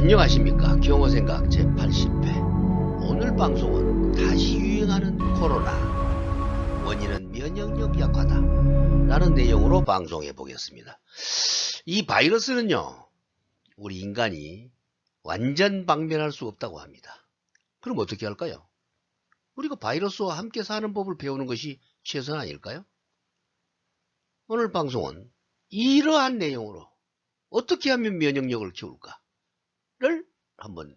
안녕하십니까. 경호생각 제80회. 오늘 방송은 다시 유행하는 코로나. 원인은 면역력 약화다. 라는 내용으로 방송해 보겠습니다. 이 바이러스는요 우리 인간이 완전 방면할 수 없다고 합니다. 그럼 어떻게 할까요? 우리가 바이러스와 함께 사는 법을 배우는 것이 최선 아닐까요? 오늘 방송은 이러한 내용으로 어떻게 하면 면역력을 키울까 를 한번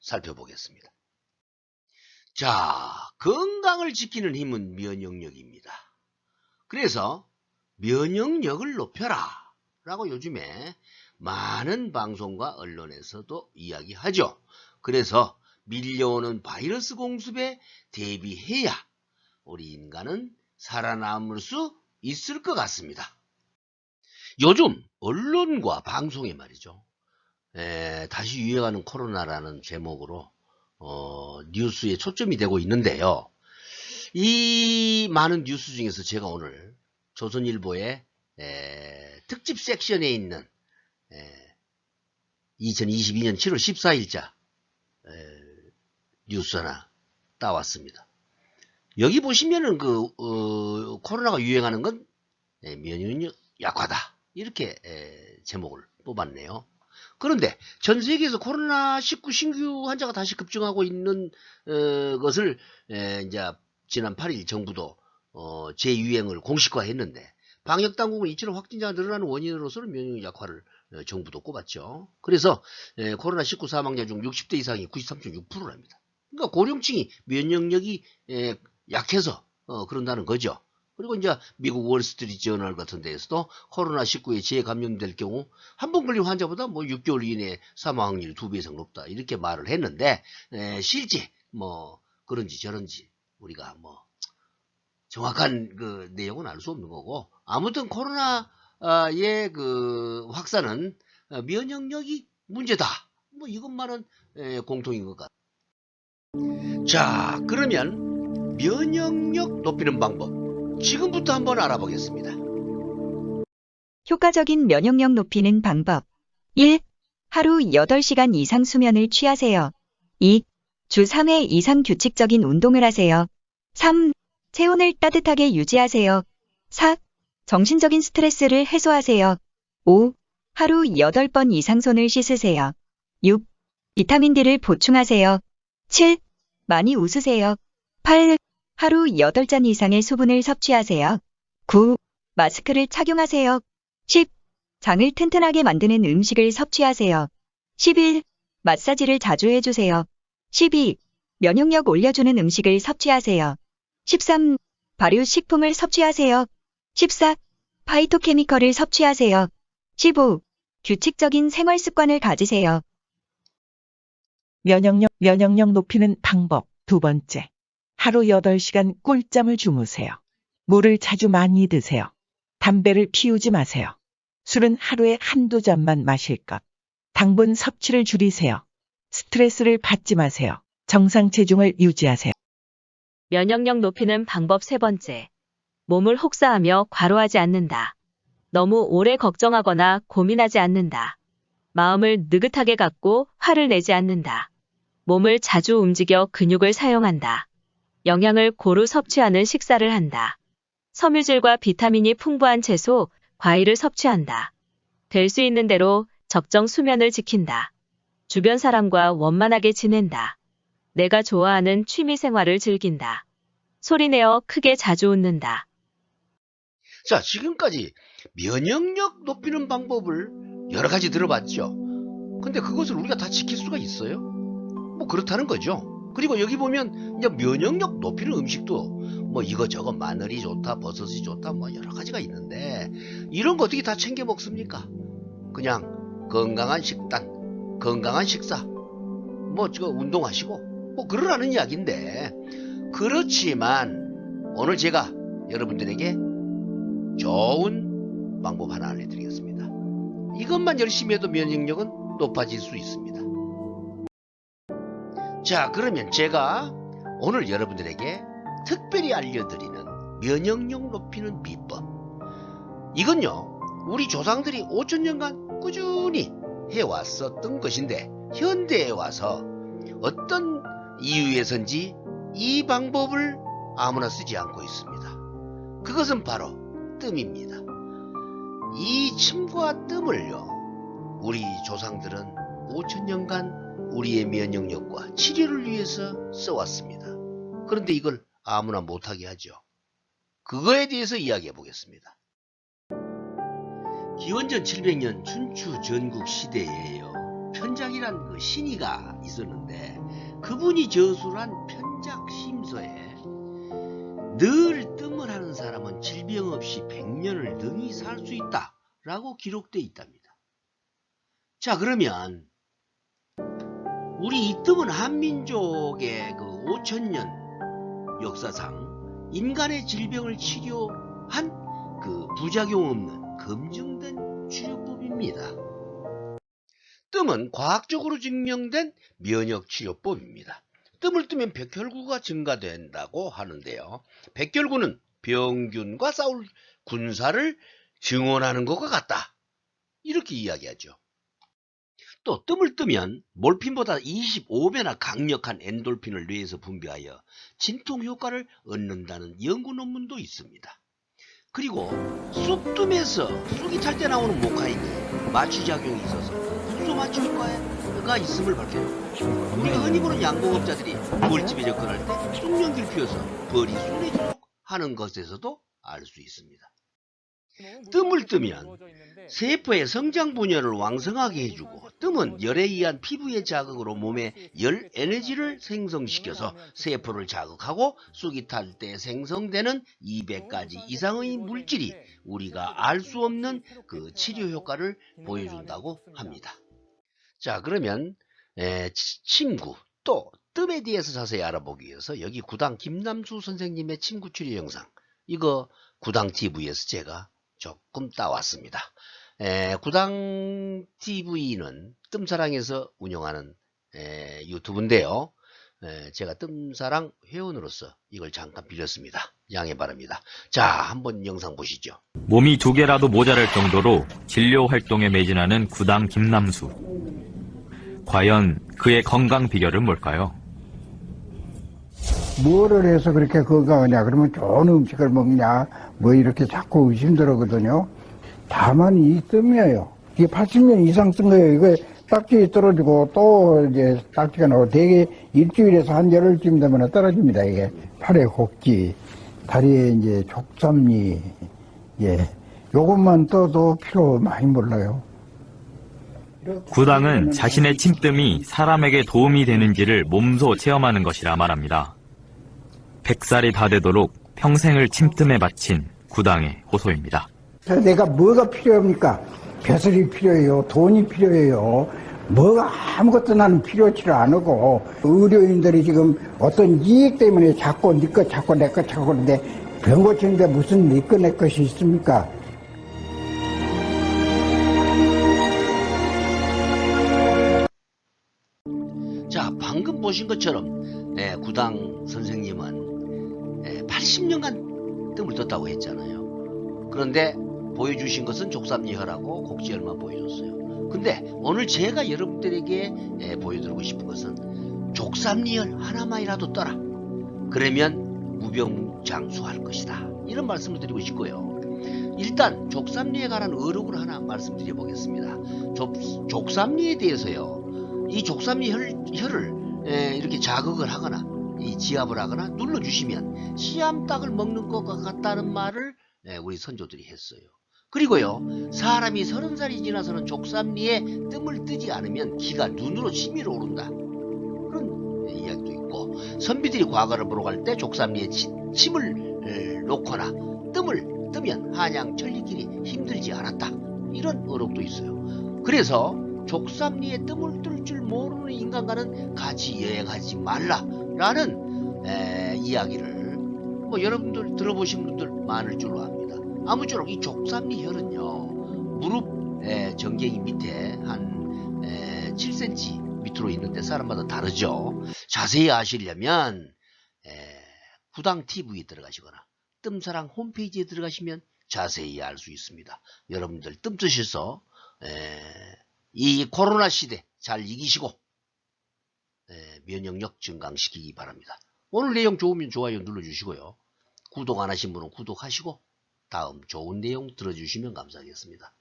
살펴보겠습니다. 자, 건강을 지키는 힘은 면역력입니다. 그래서 면역력을 높여라 라고 요즘에 많은 방송과 언론에서도 이야기하죠. 그래서 밀려오는 바이러스 공습에 대비해야 우리 인간은 살아남을 수 있을 것 같습니다. 요즘 언론과 방송에 말이죠. 에, 다시 유행하는 코로나라는 제목으로 어, 뉴스에 초점이 되고 있는데요. 이 많은 뉴스 중에서 제가 오늘 조선일보의 에, 특집 섹션에 있는 에, 2022년 7월 14일자 뉴스 하나 따왔습니다. 여기 보시면은 그 어, 코로나가 유행하는 건 에, 면역력 약화다 이렇게 에, 제목을 뽑았네요. 그런데 전 세계에서 코로나19 신규 환자가 다시 급증하고 있는 어, 것을 에, 이제 지난 8일 정부도 어, 재유행을 공식화했는데 방역 당국은 이처럼 확진자가 늘어나는 원인으로서는 면역 약화를 어, 정부도 꼽았죠. 그래서 에, 코로나19 사망자 중 60대 이상이 93.6%랍니다. 그러니까 고령층이 면역력이 에, 약해서 어, 그런다는 거죠. 그리고 이제 미국 월스트리트 저널 같은 데에서도 코로나19에 재감염될 경우 한 번 걸린 환자보다 뭐 6개월 이내에 사망 확률이 두배 이상 높다. 이렇게 말을 했는데 에, 실제 뭐 그런지 저런지 우리가 뭐 정확한 그 내용은 알 수 없는 거고 아무튼 코로나의 그 확산은 어, 면역력이 문제다. 뭐 이것만은 에, 공통인 것 같아. 자 그러면 면역력 높이는 방법 지금부터 한번 알아보겠습니다. 효과적인 면역력 높이는 방법. 1. 하루 8시간 이상 수면을 취하세요. 2. 주 3회 이상 규칙적인 운동을 하세요. 3. 체온을 따뜻하게 유지하세요. 4. 정신적인 스트레스를 해소하세요. 5. 하루 8번 이상 손을 씻으세요. 6. 비타민 D를 보충하세요. 7. 많이 웃으세요. 8. 하루 8잔 이상의 수분을 섭취하세요. 9. 마스크를 착용하세요. 10. 장을 튼튼하게 만드는 음식을 섭취하세요. 11. 마사지를 자주 해주세요. 12. 면역력 올려주는 음식을 섭취하세요. 13. 발효 식품을 섭취하세요. 14. 파이토케미컬을 섭취하세요. 15. 규칙적인 생활 습관을 가지세요. 면역력, 면역력 높이는 방법. 두 번째. 하루 8시간 꿀잠을 주무세요. 물을 자주 많이 드세요. 담배를 피우지 마세요. 술은 하루에 한두 잔만 마실 것. 당분 섭취를 줄이세요. 스트레스를 받지 마세요. 정상 체중을 유지하세요. 면역력 높이는 방법 세 번째. 몸을 혹사하며 과로하지 않는다. 너무 오래 걱정하거나 고민하지 않는다. 마음을 느긋하게 갖고 화를 내지 않는다. 몸을 자주 움직여 근육을 사용한다. 영양을 고루 섭취하는 식사를 한다. 섬유질과 비타민이 풍부한 채소, 과일을 섭취한다. 될 수 있는 대로 적정 수면을 지킨다. 주변 사람과 원만하게 지낸다. 내가 좋아하는 취미 생활을 즐긴다. 소리내어 크게 자주 웃는다. 자, 지금까지 면역력 높이는 방법을 여러 가지 들어봤죠. 근데 그것을 우리가 다 지킬 수가 있어요? 뭐 그렇다는 거죠. 그리고 여기 보면 이제 면역력 높이는 음식도 뭐 이거저거 마늘이 좋다, 버섯이 좋다, 뭐 여러 가지가 있는데 이런 거 어떻게 다 챙겨 먹습니까? 그냥 건강한 식단, 건강한 식사, 뭐 저 운동하시고 뭐 그러라는 이야기인데 그렇지만 오늘 제가 여러분들에게 좋은 방법 하나 알려드리겠습니다. 이것만 열심히 해도 면역력은 높아질 수 있습니다. 자, 그러면 제가 오늘 여러분들에게 특별히 알려드리는 면역력 높이는 비법. 이건요, 우리 조상들이 5천년간 꾸준히 해왔었던 것인데 현대에 와서 어떤 이유에선지 이 방법을 아무나 쓰지 않고 있습니다. 그것은 바로 뜸입니다. 이 침과 뜸을요, 우리 조상들은 5천년간 우리의 면역력과 치료를 위해서 써왔습니다. 그런데 이걸 아무나 못하게 하죠. 그거에 대해서 이야기해 보겠습니다. 기원전 700년 춘추 전국 시대에요. 편작이란 그 신이가 있었는데 그분이 저술한 편작 심서에 늘 뜸을 하는 사람은 질병 없이 100년을 능히 살 수 있다 라고 기록되어 있답니다. 자 그러면 우리 이 뜸은 한민족의 그 5천년 역사상 인간의 질병을 치료한 그 부작용 없는 검증된 치료법입니다. 뜸은 과학적으로 증명된 면역 치료법입니다. 뜸을 뜨면 백혈구가 증가된다고 하는데요. 백혈구는 병균과 싸울 군사를 증원하는 것과 같다. 이렇게 이야기하죠. 또 뜸을 뜨면 몰핀보다 25배나 강력한 엔돌핀을 뇌에서 분비하여 진통 효과를 얻는다는 연구 논문도 있습니다. 그리고 쑥뜸에서 쑥이 탈때 나오는 모카인이 마취작용이 있어서 국소 마취 효과가 있음을 밝혔고 우리가 흔히 보는 양봉업자들이 벌집에 접근할 때 쑥연기를 피워서 벌이 쑥내도록 하는 것에서도 알 수 있습니다. 뜸을 뜨면 세포의 성장 분열을 왕성하게 해주고 뜸은 열에 의한 피부의 자극으로 몸에 열 에너지를 생성시켜서 세포를 자극하고 쑥이 탈 때 생성되는 200가지 이상의 물질이 우리가 알 수 없는 그 치료 효과를 보여준다고 합니다. 자 그러면 에, 치- 침구 또 뜸에 대해서 자세히 알아보기 위해서 여기 구당 김남수 선생님의 침구 치료 영상 이거 구당 TV에서 제가 조금 따왔습니다. 에, 구당 TV는 뜸사랑에서 운영하는 에, 유튜브인데요. 에, 제가 뜸사랑 회원으로서 이걸 잠깐 빌렸습니다. 양해 바랍니다. 자, 한번 영상 보시죠. 몸이 두 개라도 모자랄 정도로 진료 활동에 매진하는 구당 김남수. 과연 그의 건강 비결은 뭘까요? 뭐를 해서 그렇게 건강하냐 그러면 좋은 음식을 먹냐 뭐 이렇게 자꾸 의심들어거든요. 다만 이 뜸이에요. 이게 80년 이상 쓴 거예요. 이거 딱지 떨어지고 또 이제 딱지가 나고 대개 일주일에서 한 열흘쯤 되면 떨어집니다 이게. 팔에 곡지 다리에 이제 족삼리 예. 요것만 떠도 필요 많이 몰라요. 구당은 자신의 침뜸이 사람에게 도움이 되는지를 몸소 체험하는 것이라 말합니다. 100살이 다 되도록 평생을 침뜸에 바친 구당의 호소입니다. 내가 뭐가 필요합니까? 벼슬이 필요해요. 돈이 필요해요. 뭐가 아무것도 나는 필요치를 않고 의료인들이 지금 어떤 이익 때문에 자꾸 니것 자꾸 내것 자꾸 그러는데 병 고치는데 무슨 니것 내 것이 있습니까? 자, 방금 보신 것처럼 에, 구당 선생님은 에, 80년간 뜸을 떴다고 했잖아요. 그런데 보여주신 것은 족삼리혈하고 곡지혈만 보여줬어요. 근데 오늘 제가 여러분들에게 에, 보여드리고 싶은 것은 족삼리혈 하나만이라도 떠라. 그러면 무병장수할 것이다. 이런 말씀을 드리고 싶고요. 일단 족삼리에 관한 어록을 하나 말씀드려 보겠습니다. 족, 족삼리에 대해서요. 이 족삼리 혈, 혈을 에, 이렇게 자극을 하거나 이 지압을 하거나 눌러주시면 씨암탉을 먹는 것과 같다는 말을 에, 우리 선조들이 했어요. 그리고요 사람이 서른 살이 지나서는 족삼리에 뜸을 뜨지 않으면 기가 눈으로 치밀어 오른다. 그런 에, 이야기도 있고 선비들이 과거를 보러 갈 때 족삼리에 치- 침을 에, 놓거나 뜸을 뜨면 한양 천리길이 힘들지 않았다. 이런 어록도 있어요. 그래서 족삼리에 뜸을 뜰 줄 모르는 인간과는 같이 여행하지 말라 라는 에, 이야기를 뭐 여러분들 들어보신 분들 많을 줄로 압니다. 아무쪼록 이 족삼리 혈은요 무릎 에, 정갱이 밑에 한 에, 7cm 밑으로 있는데 사람마다 다르죠. 자세히 아시려면 에, 구당 TV 들어가시거나 뜸사랑 홈페이지에 들어가시면 자세히 알 수 있습니다. 여러분들 뜸 뜨셔서 에, 이 코로나 시대 잘 이기시고 에, 면역력 증강시키기 바랍니다. 오늘 내용 좋으면 좋아요 눌러주시고요. 구독 안 하신 분은 구독하시고 다음 좋은 내용 들어주시면 감사하겠습니다.